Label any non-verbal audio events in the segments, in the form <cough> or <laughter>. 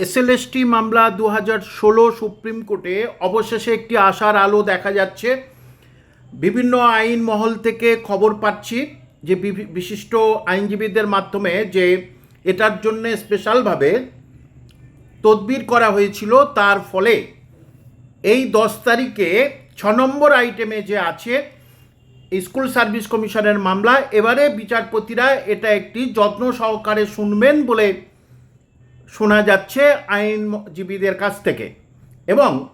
SLST মামলা দু ষোলো সুপ্রিম কোর্টে অবশেষে একটি আশার আলো দেখা যাচ্ছে। বিভিন্ন আইন মহল থেকে খবর পাচ্ছি যে বিশিষ্ট আইনজীবীদের মাধ্যমে যে এটার জন্যে স্পেশালভাবে তদবির করা হয়েছিল, তার ফলে এই দশ তারিখে ছ নম্বর আইটেমে যে আছে, স্কুল সার্ভিস কমিশনের মামলা, এবারে বিচারপতিরা এটা একটি যত্ন সহকারে শুনবেন বলে শোনা যাচ্ছে আইনজীবীদের কাছ থেকে। এবং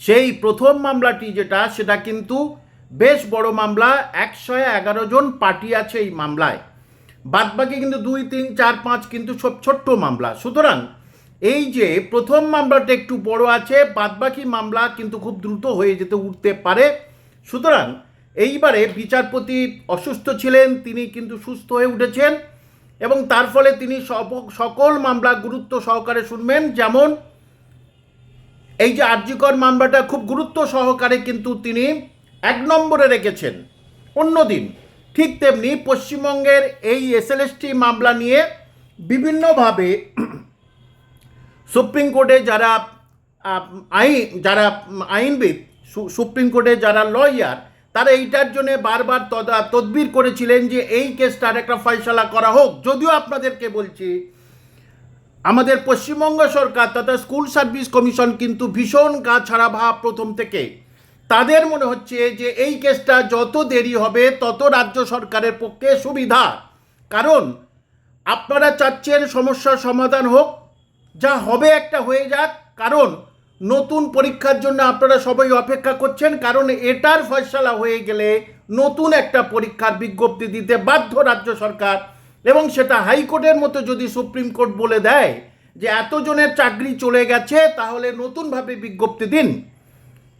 সেই প্রথম মামলাটি যেটা, সেটা কিন্তু বেশ বড় মামলা, একশো এগারো জন পার্টি আছে এই মামলায়। বাদবাকি কিন্তু দুই, তিন, চার, পাঁচ কিন্তু সব ছোট্ট মামলা। সুতরাং এই যে প্রথম মামলাটা একটু বড় আছে, বাদবাকি মামলা কিন্তু খুব দ্রুত হয়ে যেতে উঠতে পারে। সুতরাং এইবারে বিচারপতি অসুস্থ ছিলেন, তিনি কিন্তু সুস্থ হয়ে উঠেছেন। এবং তার ফলে তিনি সকল মামলা গুরুত্ব সহকারে শুনবেন। যেমন, এই যে আর্যিকর মামলাটা খুব গুরুত্ব সহকারে কিন্তু তিনি এক নম্বরে রেখেছেন। অন্যদিন, ঠিক তেমনি পশ্চিমবঙ্গের এই এসএলএসটি মামলা নিয়ে বিভিন্নভাবে সুপ্রিম কোর্টে যারা আইন যারা আইনবিদ সুপ্রিম কোর্টে যারা লয়ার তারা এইটার জন্য বারবার তদা- তদবির করেছিলেন যে এই কেসটার একটা ফয়সলা করা হোক। যদিও আপনাদেরকে বলছি, আমাদের পশ্চিমবঙ্গ সরকার তথা স্কুল সার্ভিস কমিশন কিন্তু ভীষণ গা ছাড়া ভাব প্রথম থেকে। তাদের মনে হচ্ছে যে এই কেসটা যত দেরি হবে, তত রাজ্য সরকারের পক্ষে সুবিধা। কারণ আপনারা চাচ্ছেন সমস্যার সমাধান হোক, যা হবে একটা হয়ে যাক। কারণ নতুন পরীক্ষার জন্য আপনারা সবাই অপেক্ষা করছেন, কারণ এটার ফয়সলা হয়ে গেলে নতুন একটা পরীক্ষার বিজ্ঞপ্তি দিতে বাধ্য রাজ্য সরকার। এবং সেটা হাইকোর্টের মতো যদি সুপ্রিম কোর্ট বলে দেয় যে এতজনের চাকরি চলে গেছে, তাহলে নতুনভাবে বিজ্ঞপ্তি দিন।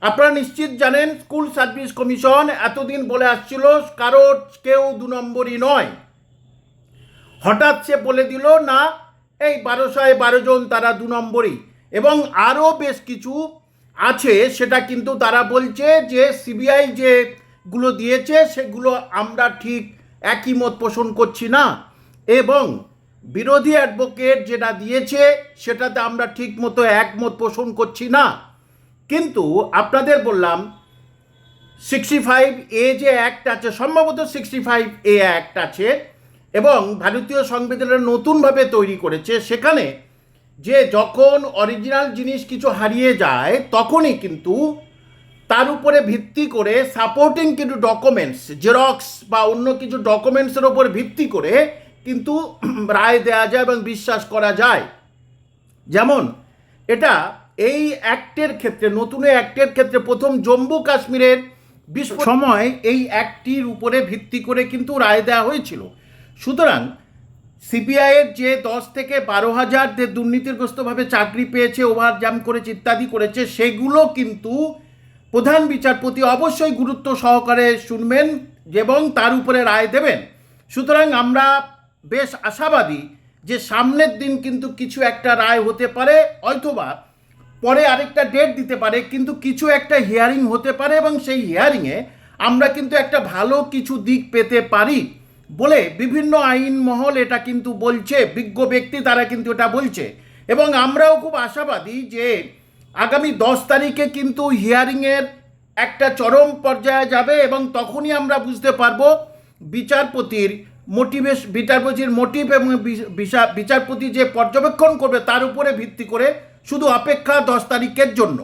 আপনারা নিশ্চিত জানেন, স্কুল সার্ভিস কমিশন এতদিন বলে আসছিল, কারও কেউ দু নম্বরই নয়। হঠাৎ সে বলে দিল, না, এই বারোশোয় বারো জন, তারা দু নম্বরই। এবং আরও বেশ কিছু আছে, সেটা কিন্তু তারা বলছে যে সিবিআই যেগুলো দিয়েছে, সেগুলো আমরা ঠিক একই মত পোষণ করছি না। এবং বিরোধী অ্যাডভোকেট যেটা দিয়েছে, সেটাতে আমরা ঠিক মতো একমত পোষণ করছি না। কিন্তু আপনাদের বললাম সিক্সটি ফাইভ এ যে অ্যাক্ট আছে, সম্ভবত সিক্সটি ফাইভ এ অ্যাক্ট আছে, এবং ভারতীয় সংবিধানের নতুনভাবে তৈরি করেছে, সেখানে যে যখন অরিজিনাল জিনিস কিছু হারিয়ে যায় তখনই কিন্তু তার উপরে ভিত্তি করে সাপোর্টিং কিছু ডকুমেন্টস জেরক্স বা অন্য কিছু ডকুমেন্টসের উপর ভিত্তি করে কিন্তু <clears throat> রায় দেওয়া যায় এবং বিশ্বাস করা যায়। যেমন এটা এই অ্যাক্টের ক্ষেত্রে নতুন অ্যাক্টের ক্ষেত্রে প্রথম জম্মু কাশ্মীরের সময় এই অ্যাক্টটির উপরে ভিত্তি করে কিন্তু রায় দেওয়া হয়েছিল। সুতরাং সিবিআইয়ের যে দশ থেকে বারো হাজার যে দুর্নীতিগ্রস্তভাবে চাকরি পেয়েছে ওভার জাম করেছে, ইত্যাদি করেছে, সেগুলো কিন্তু প্রধান বিচারপতি অবশ্যই গুরুত্ব সহকারে শুনবেন এবং তার উপরে রায় দেবেন। সুতরাং আমরা বেশ আশাবাদী যে সামনের দিন কিন্তু কিছু একটা রায় হতে পারে অথবা পরে আরেকটা ডেট দিতে পারে, কিন্তু কিছু একটা হিয়ারিং হতে পারে এবং সেই হিয়ারিংয়ে আমরা কিন্তু একটা ভালো কিছু দিক পেতে পারি। বলে বিভিন্ন আইন মহল এটা কিন্তু বলছে, বিজ্ঞ ব্যক্তি তারা কিন্তু এটা বলছে। এবং আমরাও খুব আশাবাদী যে আগামী দশ তারিখে কিন্তু হিয়ারিংয়ের একটা চরম পর্যায়ে যাবে এবং তখনই আমরা বুঝতে পারব বিচারপতির মোটিভেশ বিচারপতির মোটিভ এবং বিচারপতি যে পর্যবেক্ষণ করবে তার উপরে ভিত্তি করে শুধু অপেক্ষা দশ তারিখের জন্য।